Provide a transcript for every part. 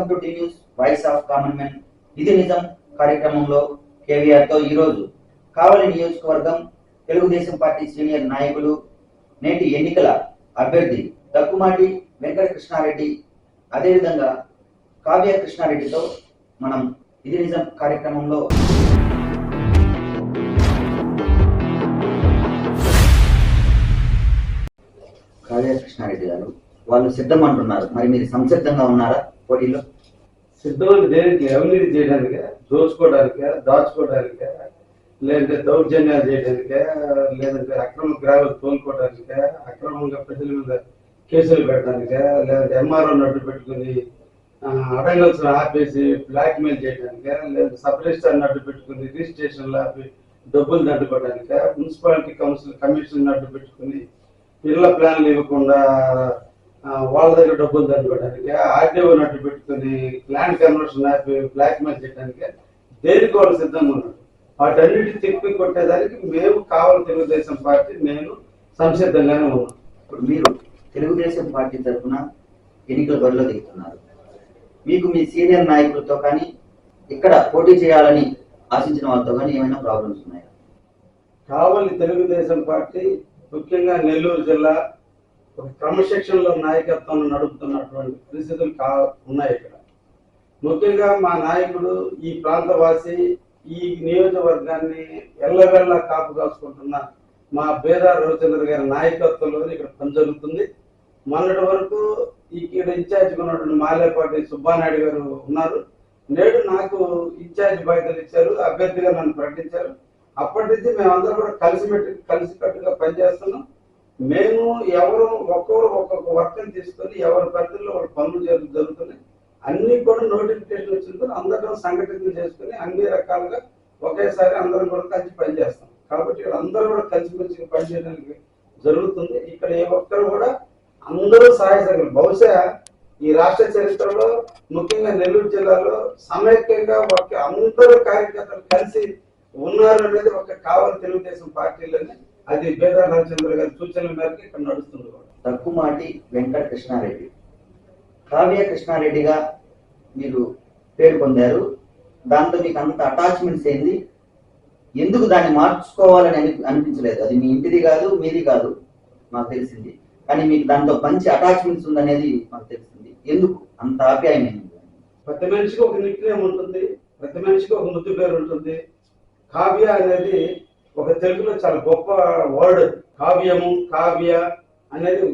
Welcome to T news voice of common men ఇది నిజం కార్యక్రమంలో కేవీఆర్తో ఈరోజు కావలి నియోజకవర్గం తెలుగుదేశం పార్టీ సీనియర్ నాయకులు నేటి ఎన్నికల అభ్యర్థి దక్కుమాటి వెంకట కృష్ణారెడ్డి అదేవిధంగా కావ్య కృష్ణారెడ్డితో మనం ఇది నిజం కార్యక్రమంలో కావ్య కృష్ణారెడ్డి గారు వాళ్ళు సిద్ధం అంటున్నారు మరి మీరు సంసిద్ధంగా ఉన్నారా పోటీలో సిద్ధమైన దేనికి? అవినీతి చేయడానికే? దోచుకోవడానికే? దాచుకోవడానికే? లేదంటే దౌర్జన్యాలు చేయడానికే? లేదంటే అక్రమ గ్రామాలు తోలుకోవడానికే? అక్రమంగా ప్రజల మీద కేసులు పెట్టడానికే? లేదంటే ఎంఆర్ఓ నడ్డు పెట్టుకుని అడంగల్స్ ఆపేసి బ్లాక్ మెయిల్ చేయడానికే? లేదా సబ్ రిజిస్టర్ నడ్డు పెట్టుకుని రిజిస్ట్రేషన్లు ఆపి డబ్బులు దండుకోవడానికే? మున్సిపాలిటీ కౌన్సిల్ కమిషన్ నడ్డు పెట్టుకుని ఇళ్ళ ప్లాన్లు ఇవ్వకుండా వాళ్ళ దగ్గర డబ్బులు దండుకోవడానికి ఆర్టీఓ నట్టు పెట్టుకుని ల్యాండ్ కన్వర్షన్ ఆపి బ్లాక్ మెయిల్ చేయడానికి దేనికి వాళ్ళు సిద్ధంగా ఉన్నారు? వాటన్నిటి తిప్పి కొట్టేదానికి మేము కావాలి తెలుగుదేశం పార్టీ నేను సంసిద్ధంగానే ఉన్నాం. ఇప్పుడు మీరు తెలుగుదేశం పార్టీ తరఫున ఎన్నికల బరిలో దిగుతున్నారు. మీకు మీ సీనియర్ నాయకులతో కానీ ఇక్కడ పోటీ చేయాలని ఆశించిన వాళ్ళతో కానీ ఏమైనా ప్రాబ్లమ్స్ ఉన్నాయా? కావలి తెలుగుదేశం పార్టీ ముఖ్యంగా నెల్లూరు జిల్లా ఒక క్రమశిక్షణలో నాయకత్వం నడుపుతున్నటువంటి పరిస్థితులు కా ఉన్నాయి ఇక్కడ. ముఖ్యంగా మా నాయకుడు ఈ ప్రాంతవాసి ఈ నియోజకవర్గాన్ని ఎల్లవెల్ల కాపు కాసుకుంటున్న మా బేదా రవిచంద్ర గారి నాయకత్వంలో ఇక్కడ పని జరుగుతుంది. మొన్నటి వరకు ఇక్కడ ఇన్ఛార్జ్ ఉన్నటువంటి మాలేపాటి సుబ్బానాయుడు గారు ఉన్నారు. నేడు నాకు ఇన్ఛార్జ్ బాధ్యతలు ఇచ్చారు అభ్యర్థిగా నన్ను ప్రకటించారు. అప్పటి నుంచి మేమందరం కూడా కలిసిమెట్టి కలిసికట్టుగా పనిచేస్తున్నాం. మేము ఎవరు ఒక్కొక్కరు ఒక్కొక్క వర్క్ని తీసుకొని ఎవరి పరిధిలో వాళ్ళ పనులు జరుగు- జరుగుతున్నాయి అన్ని కూడా నోటిఫికేషన్ వచ్చిన అందరం సంఘటనలు చేసుకుని అన్ని రకాలుగా ఒకేసారి అందరం కూడా కలిసి పనిచేస్తాం. కాబట్టి ఇక్కడ అందరూ కూడా కలిసిమెలిసి పనిచేయడానికి జరుగుతుంది. ఇక్కడ ఏ ఒక్కరు కూడా అందరూ సహాయ బహుశా ఈ రాష్ట్ర చరిత్రలో ముఖ్యంగా నెల్లూరు జిల్లాలో సమైక్యంగా ఒక అందరూ కార్యకర్తలు కలిసి ఉన్నారు అనేది ఒక కావాలి తెలుగుదేశం పార్టీలోనే అది బేదా రామచంద్ర గారి సూచనల మేరకు ఇక్కడ నడుస్తుంది తక్కుమాటి వెంకట కృష్ణారెడ్డి కావ్య కృష్ణారెడ్డిగా మీరు పేరు పొందారు. దాంతో మీకు అంత అటాచ్మెంట్స్ ఏంది? ఎందుకు దాన్ని మార్చుకోవాలని అని అనిపించలేదు. అది మీ ఇంటిది కాదు మీది కాదు నాకు తెలిసింది. కానీ మీకు దాంతో మంచి అటాచ్మెంట్స్ ఉందనేది మాకు తెలిసింది. ఎందుకు? అంత ఆప్యాయమైంది ప్రతి మనిషికి ఒక నిక్నేమ్ ఉంటుంది. ప్రతి మనిషికి ఒక ముద్దు పేరు ఉంటుంది. కావ్య అనేది ఒక తెలుగులో చాలా గొప్ప వర్డ్ కావ్యము కావ్య అనేది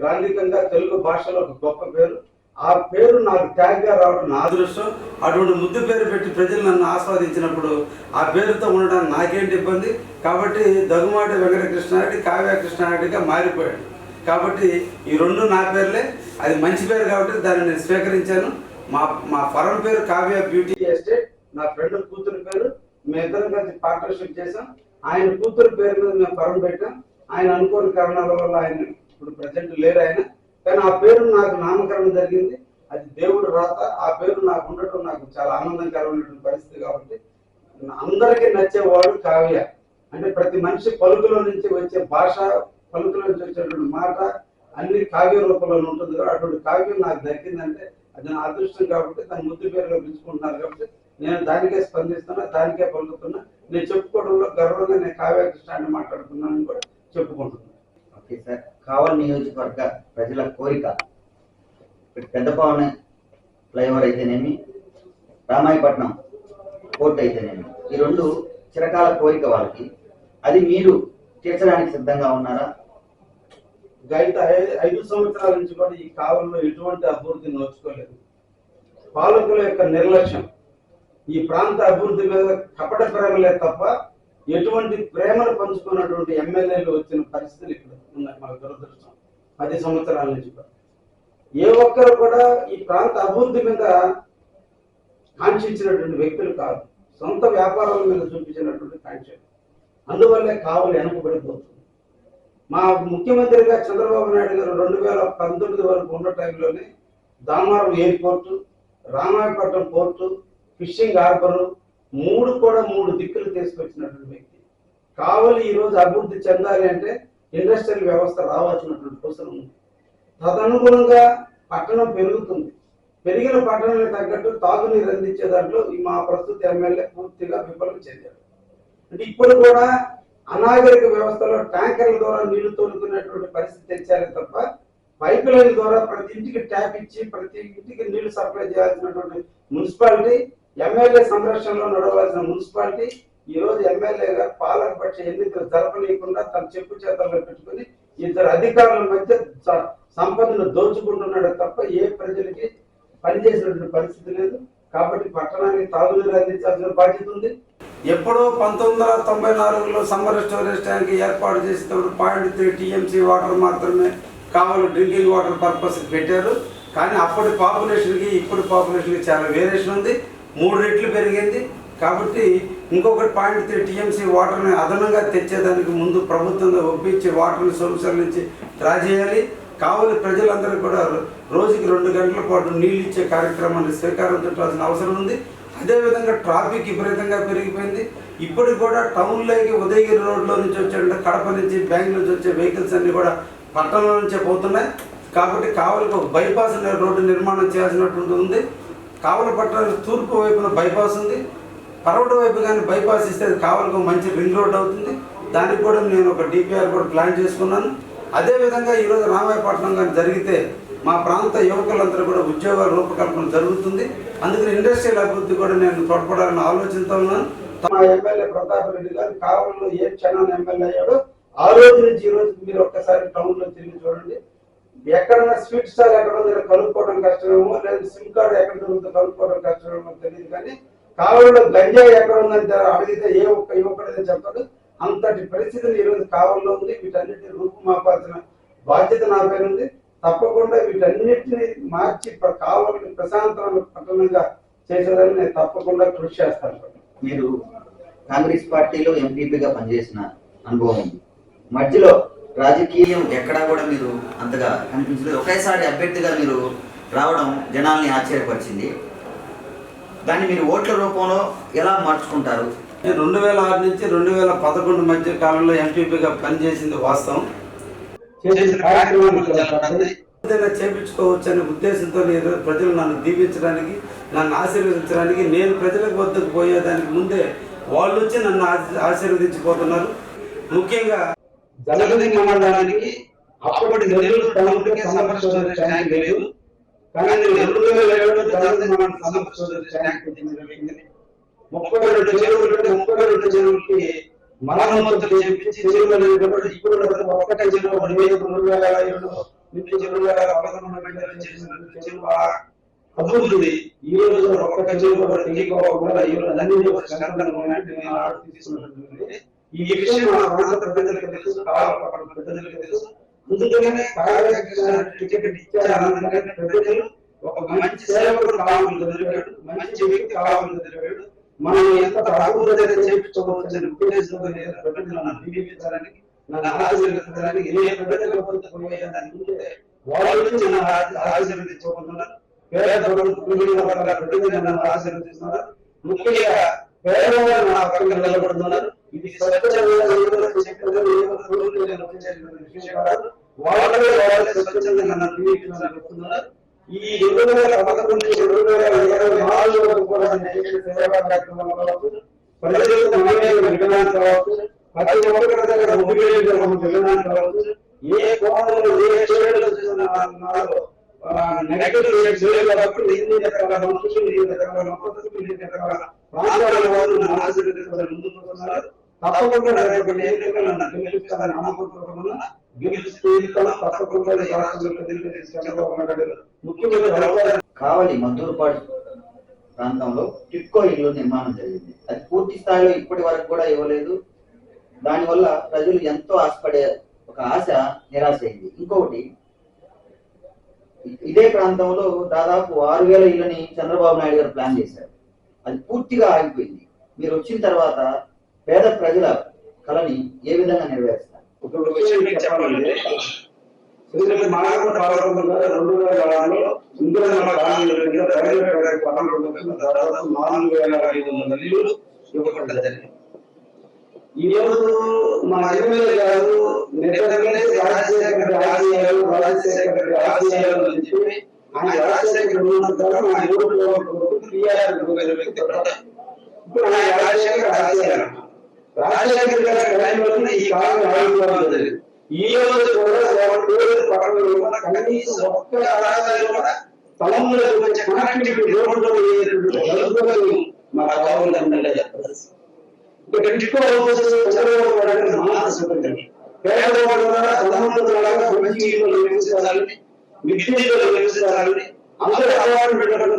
గ్రాంధికంగా తెలుగు భాషలో ఒక గొప్ప పేరు. ఆ పేరు నాకు ట్యాగ్గా రావడం నా అదృష్టం. అటువంటి ముద్దు పేరు పెట్టి ప్రజలు నన్ను ఆస్వాదించినప్పుడు ఆ పేరుతో ఉండడానికి నాకేంటి ఇబ్బంది? కాబట్టి దగ్గుమాటి వెంకట కృష్ణారెడ్డి కావ్య కృష్ణారెడ్డిగా మారిపోయాడు. కాబట్టి ఈ రెండు నా పేర్లే. అది మంచి పేరు కాబట్టి దాన్ని నేను స్వీకరించాను. మా మా ఫరం పేరు కావ్య బ్యూటీ. ఎస్టేట్ నా ఫ్రెండ్ కూతురు పేరు. మేమిద్దరం కలిసి పార్ట్నర్షిప్ చేసాం ఆయన కూతురు పేరు మీద మేము పరం పెట్టాం. ఆయన అనుకోని కారణాల వల్ల ఆయన ఇప్పుడు ప్రజెంట్ లేరు ఆయన. కానీ ఆ పేరు నాకు నామకరణం జరిగింది. అది దేవుడు రాత. ఆ పేరు నాకు ఉండటం నాకు చాలా ఆనందకరమైనటువంటి పరిస్థితి కాబట్టి అందరికీ నచ్చేవాడు కావ్య. అంటే ప్రతి మనిషి పలుకులో నుంచి వచ్చే భాష పలుకులో నుంచి వచ్చేటువంటి మాట అన్ని కావ్య రూపంలో ఉంటుంది. అటువంటి కావ్యం నాకు దక్కిందంటే అది నా అదృష్టం కాబట్టి దాని ముద్దు పేరులో పిలుచుకుంటున్నారు కాబట్టి నేను దానికే స్పందిస్తున్నా దానికే పలుకుతున్నా నేను చెప్పుకోవడంలో గర్వంగా నేను కావ్య కృష్ణ అని మాట్లాడుతున్నానని కూడా చెప్పుకుంటున్నాను ఓకే సార్. కావల్ నియోజకవర్గ ప్రజల కోరిక. ఇప్పుడు పెద్దపావన ఫ్లైఓవర్ అయితేనేమి రామాయపట్నం పోర్ట్ అయితేనేమి ఈ రెండు చిరకాల కోరిక వాళ్ళకి. అది మీరు తీర్చడానికి సిద్ధంగా ఉన్నారా? గత ఐదు సంవత్సరాల నుంచి కూడా ఈ కాలంలో ఎటువంటి అభివృద్ధి నోచుకోలేదు. పాలకుల యొక్క నిర్లక్ష్యం ఈ ప్రాంత అభివృద్ధి మీద కపట ప్రేమలే తప్ప ఎటువంటి ప్రేమను పంచుకున్నటువంటి ఎమ్మెల్యేలు వచ్చిన పరిస్థితులు ఇక్కడ ఉన్నాయి మన దురదృష్టం. పది సంవత్సరాల నుంచి ఏ ఒక్కరు కూడా ఈ ప్రాంత అభివృద్ధి మీద కాంక్షించినటువంటి వ్యక్తులు కాదు. సొంత వ్యాపారాల మీద చూపించినటువంటి కాంక్ష అందువల్లే కావులు వెనకబడిపోతుంది మా ముఖ్యమంత్రిగా చంద్రబాబు నాయుడు గారు రెండు వేల పంతొమ్మిది వరకు ఉన్న టైంలోనే Damaram airport Ramayapatnam port fishing harbour మూడు కూడా మూడు దిక్కులు తీసుకొచ్చినటువంటి వ్యక్తి. కావలి ఈ రోజు అభివృద్ధి చెందాలి అంటే ఇండస్ట్రియల్ వ్యవస్థ రావాల్సినటువంటి అవసరం ఉంది. తదనుగుణంగా పట్టణం పెరుగుతుంది. పెరిగిన పట్టణాలకు తగ్గట్టు తాగునీరు అందించే దాంట్లో మా ప్రస్తుత ఎమ్మెల్యే పూర్తిగా విఫలం చెందారు. అంటే ఇప్పుడు కూడా అనాగరిక వ్యవస్థలో ట్యాంకర్ల ద్వారా నీళ్ళు తోలుకునేటువంటి పరిస్థితి తెచ్చారే తప్ప పైప్ లైన్ ద్వారా ప్రతి ఇంటికి ట్యాప్ ఇచ్చి ప్రతి ఇంటికి నీళ్ళు సప్లై చేయాల్సినటువంటి మున్సిపాలిటీ ఎమ్మెల్యే సంరక్షణలో నడవలసిన మున్సిపాలిటీ ఈ రోజు ఎమ్మెల్యేగా పాలక పక్ష ఎన్నికలు జరపలేకుండా తన చెప్పు చేతల్లో పెట్టుకుని ఇద్దరు అధికారుల మధ్య సంపదను దోచుకుంటున్నాడు తప్ప ఏ ప్రజలకి పనిచేసినటువంటి పరిస్థితి లేదు. కాబట్టి పట్టణానికి తాగునీరు అందించాల్సిన బాధ్యత ఉంది. ఎప్పుడో పంతొమ్మిది వందల తొంభై నాలుగులో సమ్మర్ స్టోరేజ్ ట్యాంక్ ఏర్పాటు చేసేటప్పుడు పాయింట్ త్రీ టీఎంసీ వాటర్ మాత్రమే కావాలి డ్రింకింగ్ వాటర్ పర్పస్ పెట్టారు. కానీ అప్పటి పాపులేషన్కి ఇప్పటి పాపులేషన్కి చాలా వేరియేషన్ ఉంది. మూడు రెట్లు పెరిగింది. కాబట్టి ఇంకొకటి పాయింట్ త్రీ టీఎంసీ వాటర్ని అదనంగా తెచ్చేదానికి ముందు ప్రభుత్వంగా ఒప్పించి వాటర్ని సోర్సుల నుంచి డ్రా చేయాలి కావలి ప్రజలందరూ కూడా రోజుకి రెండు గంటల పాటు నీళ్ళు ఇచ్చే కార్యక్రమాన్ని శ్రీకారం చుట్టాల్సిన అవసరం ఉంది. అదేవిధంగా ట్రాఫిక్ విపరీతంగా పెరిగిపోయింది. ఇప్పటికి కూడా టౌన్లోకి ఉదయగిరి రోడ్లో నుంచి వచ్చే కడప నుంచి బెంగళూరు నుంచి వచ్చే వెహికల్స్ అన్నీ కూడా పట్టణంలో నుంచే పోతున్నాయి. కాబట్టి కావలికి ఒక బైపాస్ రోడ్డు నిర్మాణం చేయాల్సినటువంటి ఉంది కావలపట్నం తూర్పు వైపున బైపాస్ ఉంది. పరవట వైపు కానీ బైపాస్ ఇస్తే అది కావలకు మంచి రింగ్ రోడ్ అవుతుంది. దానికి కూడా నేను ఒక డిపిఆర్ కూడా ప్లాన్ చేసుకున్నాను. అదేవిధంగా ఈరోజు రామాయపట్నం కానీ జరిగితే మా ప్రాంత యువకులందరూ కూడా ఉద్యోగాల రూపకల్పన జరుగుతుంది. అందుకని ఇండస్ట్రియల్ అభివృద్ధి కూడా నేను తోడ్పడాలని ఆలోచనతో ఉన్నాను. మా ఎమ్మెల్యే ప్రతాప్ రెడ్డి గారు కావలలో ఏ క్షణాన్ని ఎమ్మెల్యే అయ్యాడో ఆ రోజు నుంచి ఈ రోజు మీరు ఒక్కసారి టౌన్లో తిరిగి చూడండి. ఎక్కడన్నా స్వీట్ స్టాల్ ఎక్కడ ఉందో కనుక్కోవడం కష్టమేమో లేదా సిమ్ కార్డు ఎక్కడ దొరుకుతుందో కనుక్కోవడం కష్టమేమో తెలియదు కానీ కావలిలో గంజా ఎక్కడ ఉందని అడిగితే ఏ ఒక్క యువకుడైతే చెప్పదు అంతటి పరిస్థితులు ఈరోజు కావలిలో ఉంది. వీటన్నిటిని రూపుమాపాల్సిన బాధ్యత నా పైన ఉంది. తప్పకుండా వీటన్నిటిని మార్చి కావాలని కావలిని ప్రశాంతమైన పట్టణంగా చేసేదని నేను తప్పకుండా కృషి చేస్తాను. మీరు కాంగ్రెస్ పార్టీలో ఎంపీపీగా పనిచేసిన అనుభవం ఉంది. మధ్యలో రాజకీయం ఎక్కడా కూడా మీరు అంతగా కనిపించలేదు. ఒకేసారి అభ్యర్థిగా మీరు రావడం జనాల్ని ఆశ్చర్యపరిచింది. దాన్ని మీరు ఓట్ల రూపంలో ఎలా మార్చుకుంటారు? నేను రెండు వేల ఆరు నుంచి రెండు వేల పదకొండు మధ్య కాలంలో ఎంపీపీగా పనిచేసింది వాస్తవం. ఏదైనా చేపించుకోవచ్చు అనే ఉద్దేశంతో నేను ప్రజలు నన్ను దీవించడానికి నన్ను ఆశీర్వదించడానికి నేను ప్రజలకు వద్దకు పోయేదానికి ముందే వాళ్ళు వచ్చి నన్ను ఆశీర్వదించిపోతున్నారు. ముఖ్యంగా జలగది మండలానికి అప్పటి నెల్లూరు టౌన్కి ట్యాంక్ లేదు. కానీ నేను రెండు వేల ఏడులో ట్యాంక్ ముప్పై రెండు చెరువులు ముప్పై రెండు చెరువులకి చేపించి చెరువులు ఇప్పుడు ఒక్కటే చెరువు రెండు వేల రెండు వేల పదకొండు చేసిన చెరువు అభివృద్ధి ఈ రోజు ఒక్క చెరువు కూడా ఈ రోజు అన్ని ఈ విషయం మా ప్రాంత ప్రజలకు తెలుసు ప్రజలకు తెలుసు టికెట్ ఇచ్చారు. ప్రజలు ఒక మంచి సేవకుడు కావాలని దొరికాడు మంచి వ్యక్తి కావాలని దొరికాడు మనం ఎంత అభివృద్ధి చేయించుకోవచ్చని ఉద్దేశంతో నన్ను ఆశీర్వదించడానికి ఏ ప్రజలకు పోయేదానికి ముందే వాళ్ళ నుంచి నన్ను ఆశీర్వదించుకుంటున్నారు పేద ప్రజలు నన్ను ఆశీర్వదిస్తున్నారు. ముఖ్యంగా పేదవాళ్ళు నా పక్కన నిలబడుతున్నారు. ఇది స్వచ్ఛంగా ఎవరు స్వచ్ఛంగా నన్ను ఈ రెండు వేల పదకొండు రెండు వేల ఇరవై కూడా సేవా ప్రజలకు విధానం కావచ్చు ప్రతి ఒక్కరి దగ్గర ఉపయోగించడం విధానం కావచ్చు ఏ కోణంలో ఏ షేడ్లో నెగటివ్ రకాల రకాల రకాల ప్రాంతాల తప్పకుండా రేపటి ఎన్నికల్లో నన్ను తప్పకుండా కావలి మద్దూరుపాడు ప్రాంతంలో టిట్కో ఇల్లు నిర్మాణం జరిగింది. అది పూర్తి స్థాయిలో ఇప్పటి వరకు కూడా ఇవ్వలేదు. దానివల్ల ప్రజలు ఎంతో ఆశపడే ఒక ఆశ నిరాశ అయింది. ఇంకొకటి ఇదే ప్రాంతంలో దాదాపు ఆరు వేల ఇళ్ళని చంద్రబాబు నాయుడు గారు ప్లాన్ చేశారు. అది పూర్తిగా ఆగిపోయింది. మీరు వచ్చిన తర్వాత పేద ప్రజల కళని ఏ విధంగా నెరవేరుస్తారు? విషయం మీకు చెప్పాలంటే రెండు వేల ఆరులో రైల్వే దాదాపు నాలుగు వేల ఐదు వందల ఇల్లు జరిగింది. ఈ రోజు మా ఎమ్మెల్యే గారు నిజంగానే రాజశేఖర రెడ్డి ఆశయాలు అని చెప్పి ఆయన రాజశేఖర్ ఉన్నంత కాలం ఆయన వ్యక్తి ఇప్పుడు ఆయన రాజశేఖర్ రాజశేఖర్ రాజశేఖర్ గారి ఈ కాలం ఆగిపోతుంది ఈ రోజు కూడా ఎవరి పక్కన కనీసం ఒక్క కూడా తలంలో వచ్చే కనెక్టివిటీ రోడ్డు జరుగుతుంది మా కావాలంటే ఇక్కడ టిక్కో హౌసెస్ చంద్రబాబు గారు మహాసభ్యులు పేదవాడు కూడా ధనవంతులాగా మంచి ఇల్లు నిర్మించాలని పెట్టడం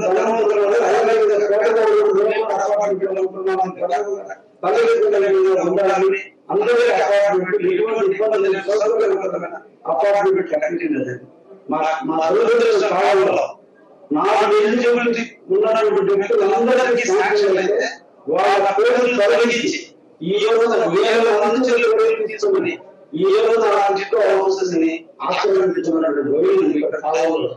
ఉండాలని అందరికీ అపార్ట్మెంట్ ఎటువంటి ఇబ్బంది అపార్ట్మెంట్ కట్టింది మా కాలంలో నాలుగు ఎలిజిబిలిటీ ఉన్నటువంటి వ్యక్తులందరికీ సాక్ష్యం అయితే వాళ్ళ పేర్లు తొలగించి ఈ రోజున వేల మంది పేర్లు తీసుకుని ఈ రోజున ఆ జిట్టు హౌసెస్ కాలంలో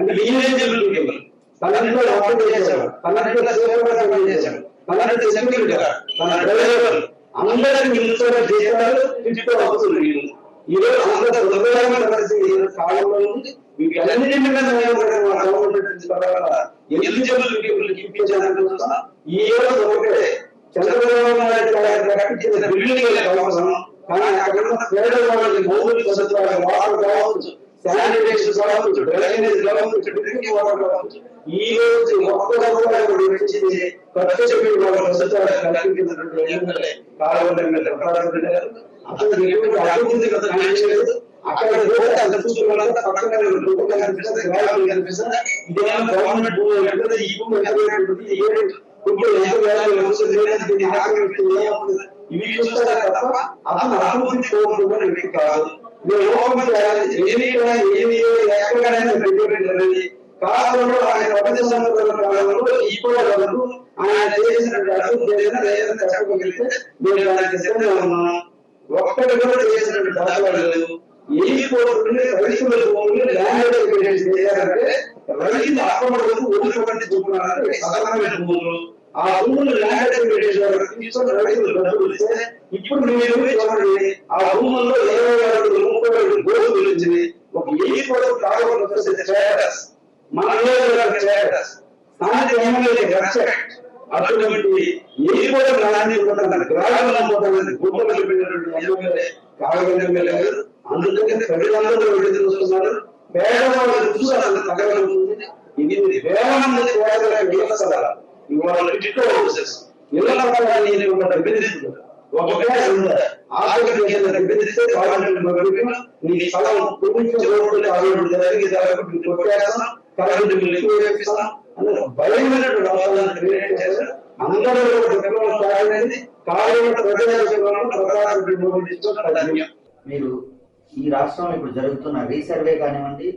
అంటే ఎలిజిబుల్ పీపుల్ తనంతా అప్పు చేశాడు తనంతా సేవలు చేశాడు తనంతా సెక్యూరిటీ తన డ్రైవర్ ఈ రోజు పరిస్థితి. కాలంలో ఉంది. మీకు అన్నింటి మీద గవర్నమెంట్ ఎలిజిబుల్ ఇప్పించాలని ఈ రోజు ఒకటే. చంద్రబాబు నాయుడు గారు ప్రకటించిన బిల్డింగ్ అవసరం. కానీ అక్కడ ఉన్న పేదవాళ్ళకి మౌలిక సదుపాయాలు వాటర్ కావచ్చు. శానిటేషన్ కావచ్చు డ్రైనేజ్ కావచ్చు డ్రింకింగ్ వాటర్ కావచ్చు ఈ రోజు ఒక్క రూపాయి కూడా వెచ్చించి ఖర్చు చెప్పి అభివృద్ధి గత లేదు అక్కడ అంత పక్కన కనిపిస్తుంది కనిపిస్తుంది ఇదేమో గవర్నమెంట్ ఈ ఇవి చూస్తారా తప్ప అతను అభివృద్ధి కాదు నేను లోపల ఎక్కడైనా పెట్టేది కాలంలో ఆయన ప్రపంచ కాలంలో వరకు ఆయన చేసిన అభివృద్ధి ఏదైనా ఏదైనా చెప్పగలిగితే నేను సిద్ధంగా ఒక్కటి కూడా చేసినట్టు దాఖలాలు లేవు ఏ రైతుల ల్యాండ్ అగ్రిమెంట్ చేయాలంటే రైతు అప్పటి ఓడిపోకండి సాధారణమైన భూములు. ఆ భూములు ల్యాండ్ రైతులు డబ్బులు ఇస్తే ఇప్పుడు మీరు చూడండి ఆ భూముల్లో ఇరవై ఆరు ముప్పై ఏడు గోధులు గురించి ఒక ఏ కోరు కావాలి స్టేటస్ మన నియోజకవర్గ స్టేటస్ స్థానిక ఎమ్మెల్యే అటువంటి ఏ కూడా నాణ్య పోతాను గ్రామంలో పోతాను గుంపలు పెట్టినటువంటి ఎమ్మెల్యే కావాలి ఎమ్మెల్యే గారు అందుకని ప్రజలందరూ వెళ్ళి చూస్తున్నారు పేదవాళ్ళు చూసారు అసలు ఇది వేల మంది పేదల వ్యవస్థల ఇవాళ టిట్టో హౌసెస్ ఇళ్ళ పట్టాలని నేను ఒక బెదిరిస్తుంది ఒక పేద ఉందా? ఆఖరికి ఏదైనా బెదిరిస్తే స్థలం జరిగి జరగకుండా కరెంటు బిల్లు ఎక్కువ వేపిస్తాం ఒక భయమైనటువంటి అవసరాలను క్రియేట్ చేశారు. అందరూ కూడా విప్లవం స్టార్ట్ మీరు ఈ రాష్ట్రంలో ఇప్పుడు జరుగుతున్న రీసర్వే కానివ్వండి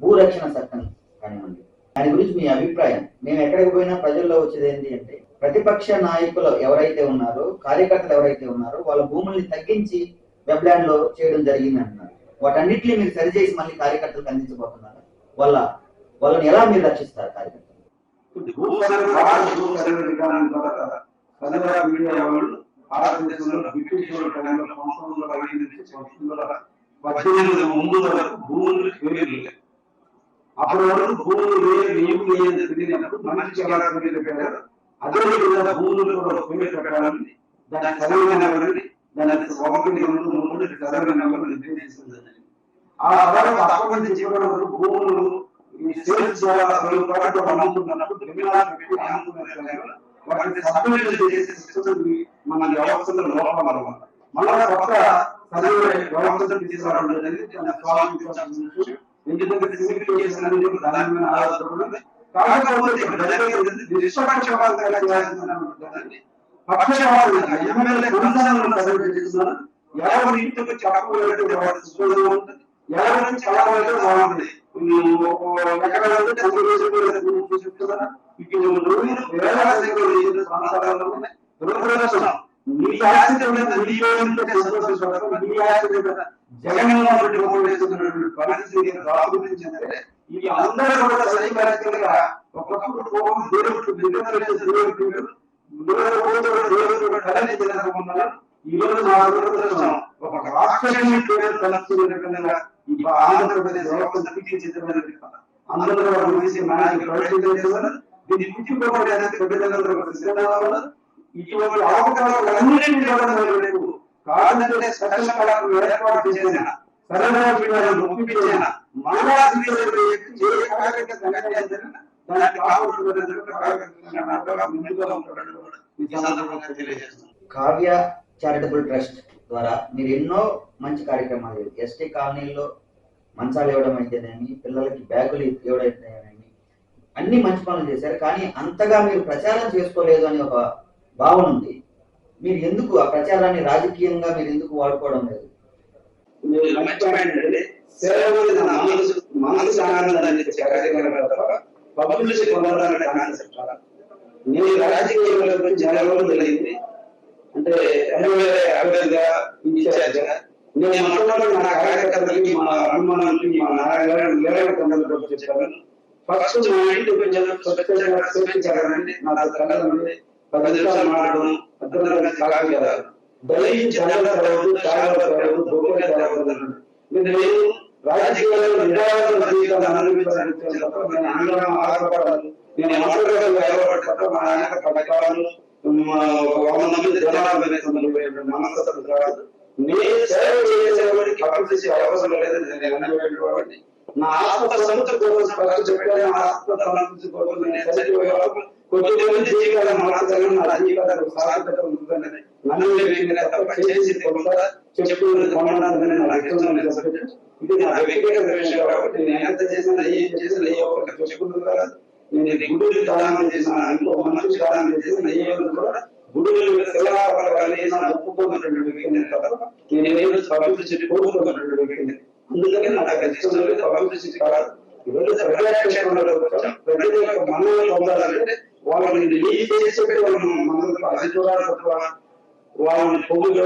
భూరక్షణ చట్టం కానివ్వండి దాని గురించి మీ అభిప్రాయం. మేము ఎక్కడికి పోయినా ప్రజల్లో వచ్చేది ఏంటి అంటే ప్రతిపక్ష నాయకులు ఎవరైతే ఉన్నారో కార్యకర్తలు ఎవరైతే ఉన్నారో వాళ్ళ భూముల్ని తగ్గించి వెబ్లాండ్లో చేయడం జరిగింది అంటున్నారు. వాటన్నిటిని మీరు సరిచేసి మళ్ళీ కార్యకర్తలకు అందించబోతున్నారు? వాళ్ళ వాళ్ళని ఎలా మీరు రక్షిస్తారు కార్యకర్తలు? భారతదేశంలో బ్రిటిష్ పద్దెనిమిది ముందు వరకు భూములు పేర్లు అప్పటి వరకు భూములు లేదు ఏమి లేదని తెలియనప్పుడు మనిషి ఎలా పెట్టారు. అదే విధంగా భూములు కూడా పేరు పెట్టాలని దాని సరైన దాని ఒకటి రెండు మూడు సరైన ఆ తర్వాత అప్పటి వరకు భూములు ఈ సేల్స్ ద్వారా అమ్ముతున్నప్పుడు పెట్టి అమ్ముతున్నారు వాటిని సబ్మిట్ చేసే సిస్టమ్ మన వ్యవస్థలో లోపం వల్ల మళ్ళా కొత్త సర్వే వ్యవస్థ తీసుకురావడం జరిగింది. స్వామి ఎందుకంటే సివిలిఫికేషన్ అనేది దాని మీద ఆధారపడి కాకపోతే ఇక్కడ పక్షపాతంగా ఎమ్మెల్యే ఎవరి ఇంటికి వాటి సుఖంగా ఉంటుంది ఎవరి బాగుంటుంది. ఎక్కడ చెప్తున్నా రోజులు వేల దురదృష్టం. నీ నీ నీ జగన్మోహన్ రెడ్డి ఉపయోగిస్తున్నటువంటి పరిస్థితి రాబోతుందంటే ఇవి అందరూ కూడా సైకారికంగా ఒకప్పుడు కోపం దేవుడు నిద్ర దేవుడు ఈ రోజు నా దురదృష్టం ఒక రాక్షసుని పేరు తలస్తున్న ఈ ఆంధ్రప్రదేశ్ అందరూ చేశారు దీన్ని ఇటువంటి అవకాశాలన్నింటినీ కూడా కాదంటే స్పెషల్ ఏర్పాటు చేసిన ఒప్పించిన కావ్య చారిటబుల్ ట్రస్ట్ ద్వారా మీరు ఎన్నో మంచి కార్యక్రమాలు ఎస్టీ కాలనీల్లో మంచాలు ఇవ్వడం అయితేనేమి పిల్లలకి బ్యాగులు ఇవ్వడం అయితేనేమి అన్ని మంచి పనులు చేశారు. కానీ అంతగా మీరు ప్రచారం చేసుకోలేదు అని ఒక భావన ఉంది. మీరు ఎందుకు ఆ ప్రచారాన్ని రాజకీయంగా మీరు ఎందుకు వాడుకోవడం లేదు? మీరు ఆనందాన్ని ఇచ్చే తప్ప పబ్లిసిటీ కాన్సెప్ట్ రాజకీయాల గురించి చాలా రోజులు తెలియంది అంటే అభ్యర్థిగా నేను మొట్టమొదటి నా కార్యకర్తలకి మా అభిమానులకి మా నాయకులు చెప్పాను ఫస్ట్ మా ఇంటికి కొంచెం స్వచ్ఛంగా స్వేచ్ఛించాలని నా పది నిమిషాలు మాట్లాడడం కాదు కదా నేను రాజకీయాల్లో నిరాశ జీవితాన్ని అనుభవించాలని నేను అందరం ఆశపడాలి నేను మా ఆయన పథకాలు వంద మంది జనాభా కాదు నేను సేవ చేసేవాడికి లేదని నేను నా ఆత్మ సముద్ర కోసం ఖర్చు పెట్టాను ఆత్మ సముద్ర కోసం నేను చనిపోయేవాడు కొద్ది మంది జీవితాలను మార్చగలను నా జీవితాలకు సార్థకత ఉంటుందని మనల్ని వ్యక్తిగా తప్ప చేసి కొంత చెప్పుకుని కొనడాన్ని నాకు ఇష్టం ఇది నా వ్యక్తిగత విషయం కాబట్టి నేను ఎంత చేసినా ఏం చేసినా ఏ ఒక్కరికి చెప్పుకున్నది కాదు నేను గుడులు దానం చేసిన ఇంట్లో మనిషి దానం చేసిన ఏ కూడా గుడులు శిలాపాలు కానీ నా ఒప్పుకున్నటువంటి వ్యక్తిని తప్ప నేను ఏదో పబ్లిసిటీ కోరుకున్నటువంటి వ్యక్తిని అందుకని నాకు అది ఇష్టం లేదు పబ్లిసిటీ కాదు. ఈరోజు ప్రజాక్షేత్రంలో వచ్చాం ప్రజల యొక్క మన్నలు పొందాలంటే వాళ్ళని లీడ్ చేసి పెట్టి వాళ్ళని మనకు అది చూడాలి తప్ప వాళ్ళని పొగులు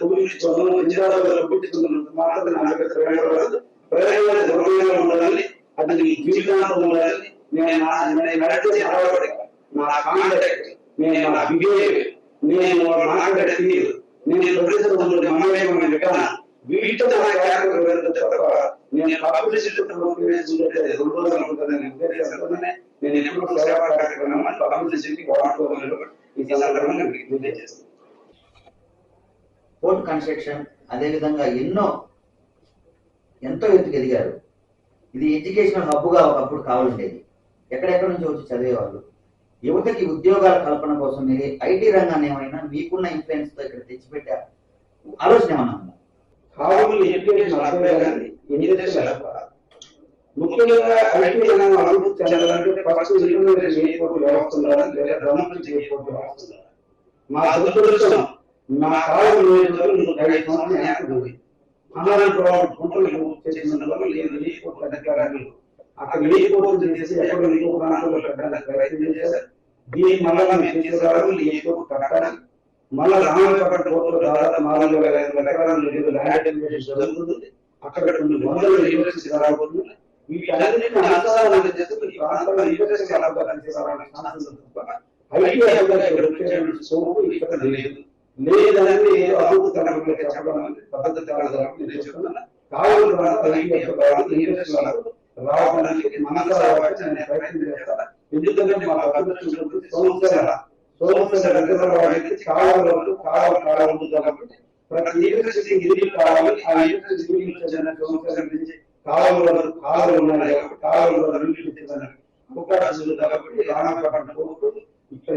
పొగులించుకోవడం నిజాలు పుట్టించుకున్నంత మాత్రం నా దగ్గర ప్రేమ రాదు ప్రేమ దృఢంగా ఉండాలి అది నీ జీవితాంతం ఉండాలి నేను నా నేను నడిచే నడవడి నా కాంటాక్ట్ నేను నా బిహేవియర్ నేను మాట్లాడే తీరు. నేను ప్రదేశంలో మనమేమైన విధానం వీటితో నా తప్ప నేను నేను ఎప్పుడు సేవా కార్యక్రమం పబ్లిసిటీ ఈ సందర్భంగా పోర్ట్ కన్స్ట్రక్షన్ అదేవిధంగా ఎన్నో ఎంతో ఎత్తుకు ఎదిగారు. ఇది ఎడ్యుకేషనల్ హబ్గా ఒకప్పుడు కావాలండేది. ఎక్కడెక్కడ నుంచి వచ్చి చదివేవాళ్ళు. యువతకి ఉద్యోగాల కల్పన కోసం మీరు ఐటీ రంగాన్ని ఏమైనా మీకున్న ఇన్ఫ్లుయెన్స్తో ఇక్కడ తెచ్చిపెట్టే ఆలోచన ఏమన్నా కావులు ఎడ్యుకేషన్ అర్థమయ్యాలి ఎడ్యుకేషన్ ముఖ్యంగా ఐటీ రంగం అభివృద్ధి చెందాలంటే ఫస్ట్ వ్యవస్థ లేదా గవర్నమెంట్ వ్యవస్థ మా దురదృష్టం మా కాలం ఐదు సంవత్సరాలు గుంటలు చేసిన వల్ల లేదు ఎయిర్పోర్ట్ అధికారులు అక్కడ ఎయిర్పోర్ట్ చేసి ఎక్కడ పెట్టడానికి ప్రయత్నం చేశారు. దీన్ని మళ్ళా మేము తీసుకురావాలి ఎయిర్పోర్ట్ మళ్ళా రామచోపట్ పోర్టులో దాదాపు నాలుగు వేల ఐదు వందల ఎకరాల ల్యాండ్ జరుగుతుంది. అక్కడ కొన్ని వందల యూనివర్సిటీ రాబోతుంది చేస్తూ ఈ ప్రాంతంలో యూనివర్సిటీ ఐటీ సోపు ఇక్కడ లేదు. లేదని ఏదో చెప్పడం పద్ధతి కాదు నేను చెప్తున్నాను రావడానికి మనసు రావడానికి నేను ప్రయత్నం చేస్తాను ఎందుకంటే మా అభివృద్ధి సంవత్సరాల సోమశేఖర రిజర్వాయర్కి కాలువలు కాలువ కాలువ ఉంది కాబట్టి ప్రతి యూనివర్సిటీ నీళ్ళు కావాలి ఆ యూనివర్సిటీ నీళ్ళు వచ్చేసిన సోమశేఖర ఉన్నాయి కాబట్టి కాలువల నీళ్ళు అవకాశం కాబట్టి రామపట్నం ఇక్కడ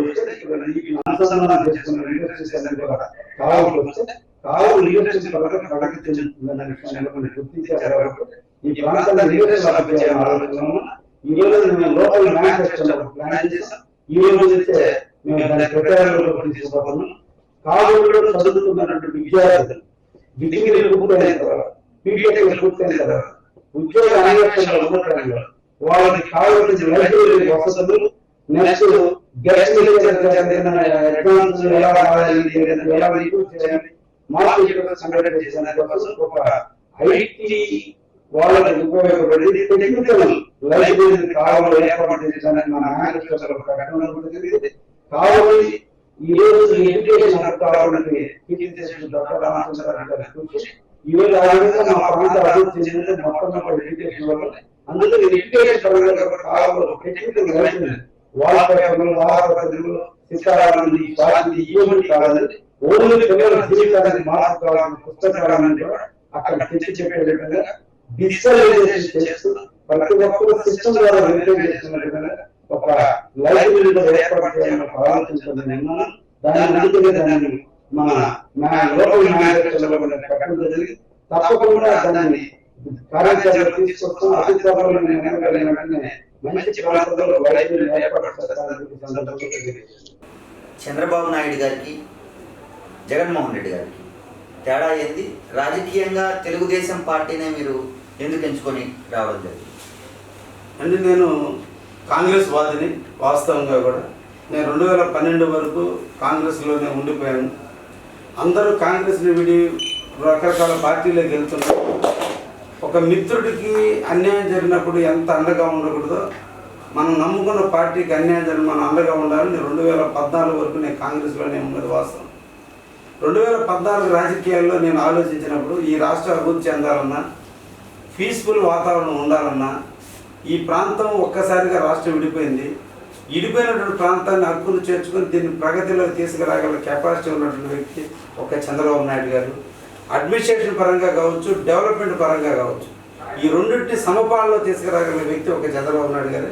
వస్తే ఇక్కడ అనుసంధానం చేసుకున్న కూడా వస్తే చెందుతుందన్న విషయాన్ని గుర్తించారు కాబట్టి ఈ ప్రాంతాల్లో యూనివర్సిటీ ఆలోచన ఈ రోజు మేము లోకల్ మేనిఫెస్టో ప్లాన్ చేసాం ఈ రోజు అయితే మేము దాని ప్రచారంలో తీసుకుపోతున్నాం కాబోల్లో చదువుతున్నటువంటి విద్యార్థులు డిగ్రీలు పూర్తయిన తర్వాత బీటెక్ పూర్తయిన తర్వాత ఉద్యోగ అన్వేషణలో ఉన్నట్టు వాళ్ళకి కావాల్సిన లైబ్రరీ వసతులు నెక్స్ట్ గెస్ట్ అడ్వాన్స్ ఎలా రాయాలి ఎలా రిక్రూట్ సంఘటన చేసిన గొప్ప ఐటీ వాళ్ళకి ఉపయోగపడేది టెక్నికల్ లైబ్రరీ కావాలి ఏర్పాటు చేయడానికి మన మేనిఫెస్టోలో ప్రకటన జరిగింది కావాలి ఈ రోజు ఎడ్యుకేషన్ కావాలని ఈ రోజు ఆ విధంగా మా ప్రాంత అభివృద్ధి మొత్తం ఎడ్యుకేషన్ వల్ల. ఎడ్యుకేషన్ పరంగా కావాలి టెక్నికల్ ఇవ్వమని కాదండి ఓన్లీ పిల్లల పుస్తకాలని కూడా అక్కడ తెచ్చి చెప్పే విధంగా డిజిటలైజేషన్ చేస్తున్నాం ప్రతి ఒక్కరు సిస్టమ్ ద్వారా చేస్తున్న ఒక లైబ్రరీ ఏర్పాటు చేయాలని ఒక ఆలోచించుకుంది నేను దాన్ని అందుకే దాన్ని మన మా లోకల్ మేనేజర్లో పెట్టడం జరిగింది తప్పకుండా దాన్ని కార్యాచరణ తీసుకొస్తాం అతి త్వరలో మంచి ప్రాంతంలో లైబ్రరీ ఏర్పాటు చంద్రబాబు నాయుడు గారికి జగన్మోహన్ రెడ్డి గారికి తేడా ఏంది? రాజకీయంగా తెలుగుదేశం పార్టీనే మీరు ఎందుకు ఎంచుకొని రావడం జరిగింది? అంటే నేను కాంగ్రెస్ వాదిని వాస్తవంగా కూడా. నేను రెండు వేల పన్నెండు వరకు కాంగ్రెస్లోనే ఉండిపోయాను. అందరూ కాంగ్రెస్ని విడి రకరకాల పార్టీలోకి వెళ్తున్నారు. ఒక మిత్రుడికి అన్యాయం జరిగినప్పుడు ఎంత అండగా ఉండకూడదో మనం నమ్ముకున్న పార్టీకి అన్యాయం జరిగిన మనం అండగా ఉండాలని రెండు వేల పద్నాలుగు వరకు నేను కాంగ్రెస్లోనే ఉన్నది వాస్తవం. రెండు వేల పద్నాలుగు రాజకీయాల్లో నేను ఆలోచించినప్పుడు ఈ రాష్ట్ర అభివృద్ధి చెందాలన్నా పీస్ఫుల్ వాతావరణం ఉండాలన్నా ఈ ప్రాంతం ఒక్కసారిగా రాష్ట్రం విడిపోయింది. విడిపోయినటువంటి ప్రాంతాన్ని హక్కును చేర్చుకొని దీన్ని ప్రగతిలో తీసుకురాగల కెపాసిటీ ఉన్నటువంటి వ్యక్తి ఒక చంద్రబాబు నాయుడు గారు. అడ్మినిస్ట్రేషన్ పరంగా కావచ్చు డెవలప్మెంట్ పరంగా కావచ్చు ఈ రెండింటిని సమపాలలో తీసుకురాగల వ్యక్తి ఒక చంద్రబాబు నాయుడు గారు.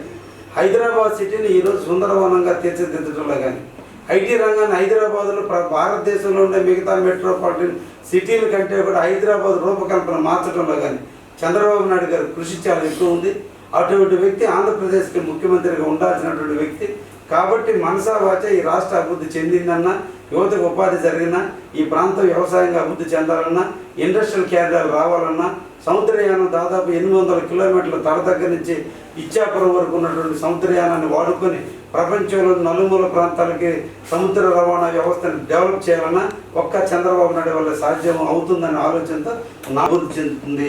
హైదరాబాద్ సిటీని ఈరోజు సుందరవనంగా తీర్చిదిద్దడంలో కానీ ఐటీ రంగాన్ని హైదరాబాద్లో ప్ర- భారతదేశంలో ఉండే మిగతా మెట్రోపాలిటన్ సిటీల కంటే కూడా హైదరాబాద్ రూపకల్పన మార్చడంలో కానీ చంద్రబాబు నాయుడు గారి కృషి చాలా ఎక్కువ ఉంది. అటువంటి వ్యక్తి ఆంధ్రప్రదేశ్కి ముఖ్యమంత్రిగా ఉండాల్సినటువంటి వ్యక్తి. కాబట్టి మనసా వాచ ఈ రాష్ట్ర అభివృద్ధి చెందిందన్నా యువతకు ఉపాధి జరిగినా ఈ ప్రాంతం వ్యవసాయంగా అభివృద్ధి చెందాలన్నా ఇండస్ట్రియల్ క్యారిడార్ రావాలన్నా సముద్రయానం దాదాపు ఎనిమిది వందల కిలోమీటర్ల తడ దగ్గర నుంచి ఇచ్చాపురం వరకు ఉన్నటువంటి సముద్రయానాన్ని వాడుకొని ప్రపంచంలో నలుమూల ప్రాంతాలకి సముద్ర రవాణా వ్యవస్థను డెవలప్ చేయాలన్నా ఒక్క చంద్రబాబు నాయుడు వల్ల సాధ్యం అవుతుందనే ఆలోచనతో నాభివృద్ధి చెందుతుంది.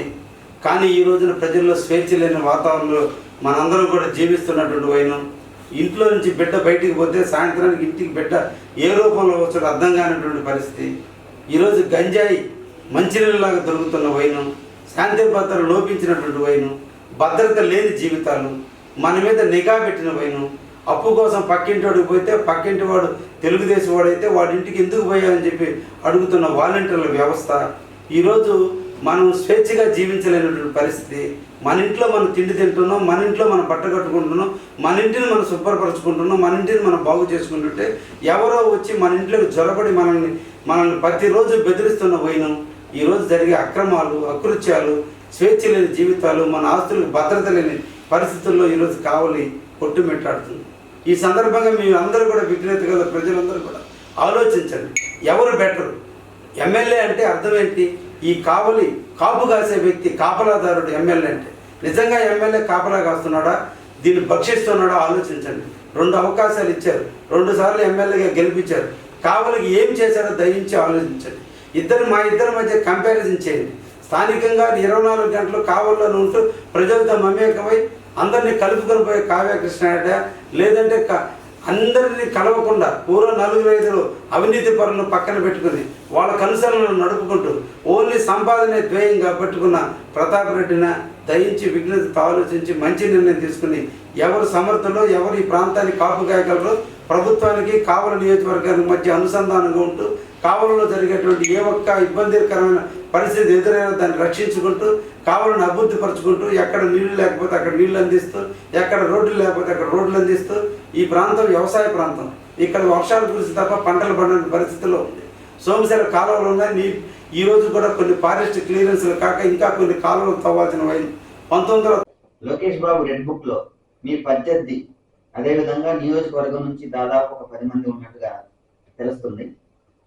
కానీ ఈ రోజున ప్రజల్లో స్వేచ్ఛ లేని వాతావరణంలో మనందరం కూడా జీవిస్తున్నటువంటి వైనం. ఇంట్లో నుంచి బిడ్డ బయటికి పోతే సాయంత్రానికి ఇంటికి బిడ్డ ఏ రూపంలో వచ్చాడో అర్థం కానటువంటి పరిస్థితి. ఈరోజు గంజాయి మంచినీళ్ళలాగా దొరుకుతున్న వైనం శాంతి భద్రతలు లోపించినటువంటి వైనం భద్రత లేని జీవితాలు మన మీద నిఘా పెట్టిన వైనం అప్పు కోసం పక్కింటి వాడికి పోతే పక్కింటి వాడు తెలుగుదేశం వాడైతే వాడి ఇంటికి ఎందుకు పోయాలని చెప్పి అడుగుతున్న వాలంటీర్ల వ్యవస్థ ఈరోజు మనం స్వేచ్ఛగా జీవించలేనటువంటి పరిస్థితి. మన ఇంట్లో మనం తిండి తింటున్నాం మన ఇంట్లో మనం బట్ట కట్టుకుంటున్నాం మన ఇంటిని మనం శుభ్రపరచుకుంటున్నాం మన ఇంటిని మనం బాగు చేసుకుంటుంటే ఎవరో వచ్చి మన ఇంట్లోకి జ్వరపడి మనల్ని మనల్ని ప్రతిరోజు బెదిరిస్తున్న వైనం ఈరోజు జరిగే అక్రమాలు అకృత్యాలు స్వేచ్ఛ లేని జీవితాలు మన ఆస్తులకు భద్రత లేని పరిస్థితుల్లో ఈరోజు కావలి కొట్టుమిట్టాడుతుంది. ఈ సందర్భంగా మేము అందరూ కూడా విజ్ఞత గల ప్రజలందరూ కూడా ఆలోచించండి. ఎవరు బెటర్ ఎమ్మెల్యే అంటే అర్థం ఏంటి? ఈ కావలి కాపు కాసే వ్యక్తి కాపలాదారుడు ఎమ్మెల్యే అంటే. నిజంగా ఎమ్మెల్యే కాపలా కాస్తున్నాడా? దీన్ని భక్షిస్తున్నాడా? ఆలోచించండి. రెండు అవకాశాలు ఇచ్చారు. రెండు సార్లు ఎమ్మెల్యేగా గెలిపించారు. కావలికి ఏం చేశారో దయించి ఆలోచించండి. ఇద్దరు మా ఇద్దరి మధ్య కంపారిజన్ చేయండి. స్థానికంగా ఇరవై నాలుగు గంటలు కావల్లోనే ఉంటూ ప్రజలతో మమేకమై అందరినీ కలుపుకొని పోయే కావ్య లేదంటే క- అందరినీ కలవకుండా పూర్వ నలుగురు ఐదులు అవినీతి పరులను పక్కన పెట్టుకుని వాళ్ళ కనుసరణను నడుపుకుంటూ ఓన్లీ సంపాదనే ధ్యేయంగా పెట్టుకున్న ప్రతాప్ రెడ్డిన దయించి విఘ్నత ఆలోచించి మంచి నిర్ణయం తీసుకుని ఎవరు సమర్థులో ఎవరు ఈ ప్రాంతాన్ని కాపు కాయగలరో ప్రభుత్వానికి కావల నియోజకవర్గానికి మధ్య అనుసంధానంగా ఉంటూ కావలంలో జరిగేటువంటి ఏ ఒక్క ఇబ్బందికరమైన పరిస్థితి ఎదురైనా దాన్ని రక్షించుకుంటూ కావలను అభివృద్ధి పరుచుకుంటూ ఎక్కడ నీళ్ళు లేకపోతే అక్కడ నీళ్ళు అందిస్తూ ఎక్కడ రోడ్లు లేకపోతే అక్కడ రోడ్లు అందిస్తూ ఈ ప్రాంతం వ్యవసాయ ప్రాంతం. ఇక్కడ వర్షాలు కురిసి తప్ప పంటలు పండని పరిస్థితిలో ఉంది. సోమశేర కాలువలు ఉన్నాయి. నీ ఈ రోజు కూడా కొన్ని ఫారెస్ట్ క్లియరెన్స్లు కాక ఇంకా కొన్ని కాలువలు తవ్వాల్సిన వైన్ పంతొమ్మిది వందల లోకేష్ బాబు రెడ్ బుక్లో మీ ప్రత్యర్థి అదేవిధంగా నియోజకవర్గం నుంచి దాదాపు ఒక పది మంది ఉన్నట్టుగా తెలుస్తుంది.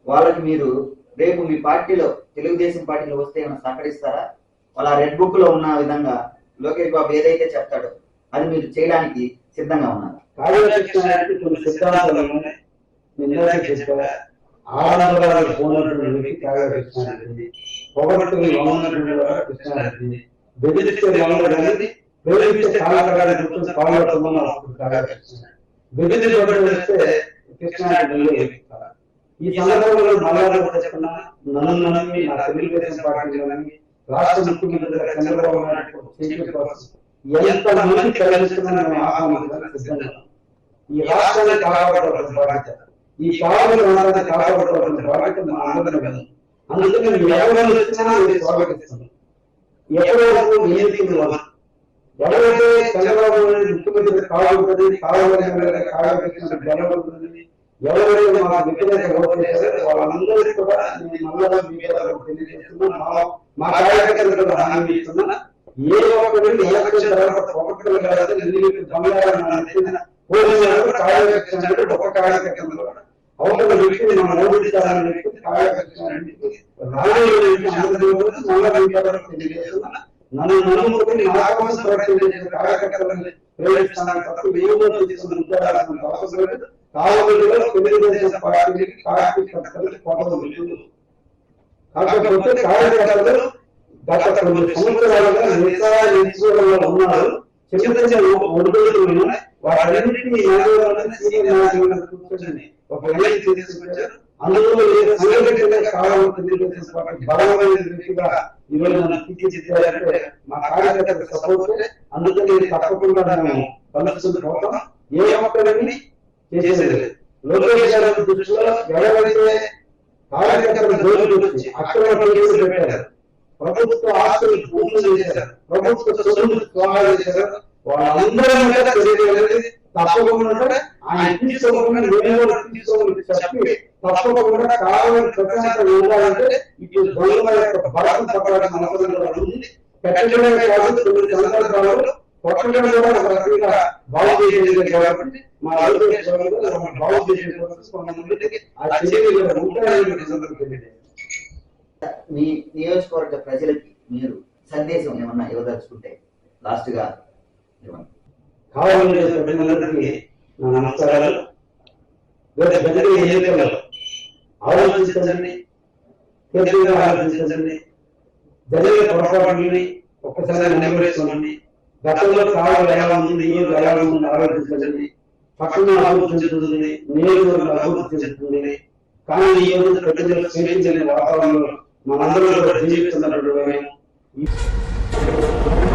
వాళ్ళకి మీరు రేపు మీ పార్టీలో తెలుగుదేశం పార్టీలో వస్తే ఏమైనా సహకరిస్తారా? వాళ్ళ రెడ్ బుక్లో ఉన్న విధంగా లోకేష్ బాబు ఏదైతే చెప్తాడో అది మీరు చేయడానికి సిద్ధంగా ఉన్నారు. కార్యదర్శి కొన్ని ఉన్నాయి. పోనటువంటి వ్యక్తి పొగబట్టుకుని వంగనటువంటి కృష్ణారెడ్డి. బెదిరిస్తే వంగడని ప్రేమిస్తే కాలకడానికి కూర్చొని పాల్గొట్టుకున్న కార్యదర్శి బెదిరించబడి వస్తే ఈ సందర్భంలో మళ్ళా కూడా చెప్తున్నా నన్ను నమ్మి నా తెలుగుదేశం పార్టీలో నమ్మి రాష్ట్ర ముఖ్యమంత్రి చంద్రబాబు నాయుడు ఎంత మంది కలిసిస్తున్నా మేము ఈ రాష్ట్రాన్ని కాపాడవలసిన బాధ్యత. ఈ కావాలి ప్రాంతాన్ని కాపాడవలసిన బాధ్యత మా అందరం కదా ఉంది. అందుకని మేము ఎవరైనా వచ్చినా మీరు స్వాగతిస్తున్నాం. ఎవరు వరకు ఎవరైతే చంద్రబాబు నాయుడు ముఖ్యమంత్రి కావాలని కావాలని కావాలని గెలవబడుతుంది ఎవరైతే మన వ్యతిరేక ఓటు వేశారో వాళ్ళందరికీ కూడా నేను మళ్ళా మీ మీద మా- మా కార్యకర్తలకు కూడా హామీ ఇస్తున్నా ఏ ఒక్కరికి ఏ తర్వాత ఒక్కొక్కరు కాదు నేను బంగారం పోలీసులు ఒక కార్యకర్త అవసరం వ్యక్తిని మనం ఓడించాలని వ్యక్తి మళ్ళా మీ మీద తెలియజేస్తున్నా నన్ను నమ్ముకుని నా కోసం ప్రేరేపిస్తాను తప్ప అవసరం లేదు. లేదు కాకపోతే కార్యకర్తలు గత కొన్ని సంవత్సరాలుగా ఉన్నారు. చిన్న చిన్న ఒడిదుడుకులు ఉన్నాయి. వాటన్నింటినీ కూర్చొని ఒక లైన్ తీసుకొచ్చారు అందులో సంఘటన బలమైన వ్యక్తిగా ఈరోజు నన్ను మా కార్యకర్తలకు సపోర్ట్ అందుకని ఇది తప్పకుండా మేము కలుస్తుంది పోతాం. ఏ ఒక్కరిని చేసేది లేదు. దృష్టిలో ఎవరైతే వచ్చి కేసులు పెట్టారు ప్రభుత్వ ఆస్తులు చేశారు ప్రభుత్వ చేశారు వాళ్ళందరూ తప్పకుండా. ఆయన తీసుకోకుండా మేము కూడా తీసుకోమని చెప్పి తప్పకుండా కావాలని ప్రశాంతం ఉండాలంటే ఇటు దొంగల యొక్క బలం పక్కడానికి అవసరం కూడా ఉంది. పెట్టడమే కాదు కొన్ని సందర్భాల్లో కొట్టడం కూడా ఒక రకంగా బాగు చేసేది కాబట్టి మా ఆరోగ్య సేవలు బాగు చేసే కోసం కొంతమందికి ఆ చర్యలు ఉంటాయని ఈ సందర్భంగా తెలియజేస్తాను. మీ నియోజకవర్గ ప్రజలకి మీరు సందేశం ఏమన్నా ఇవ్వదలుచుకుంటే లాస్ట్గా ఇవ్వండి. కావాలని చేసిన ప్రజలందరికీ నా నమస్కారాలు. రేపు జరిగే ఎన్నికల్లో ఆలోచించండి. తీవ్రంగా ఆలోచించండి. ప్రజల పొరపాటుని ఒక్కసారి నెమరేసుకోండి గతంలో కావాలి ఎలా ఉంది ఈ రోజు ఎలా ఉంది ఆలోచించండి. పక్కన అభివృద్ధి చెందుతుంది నియోజకవర్గం అభివృద్ధి చెందుతుంది. కానీ ఈ రోజు ప్రజలు క్షమించని వాతావరణంలో మనందరం కూడా జీవిస్తున్నటువంటి ఈ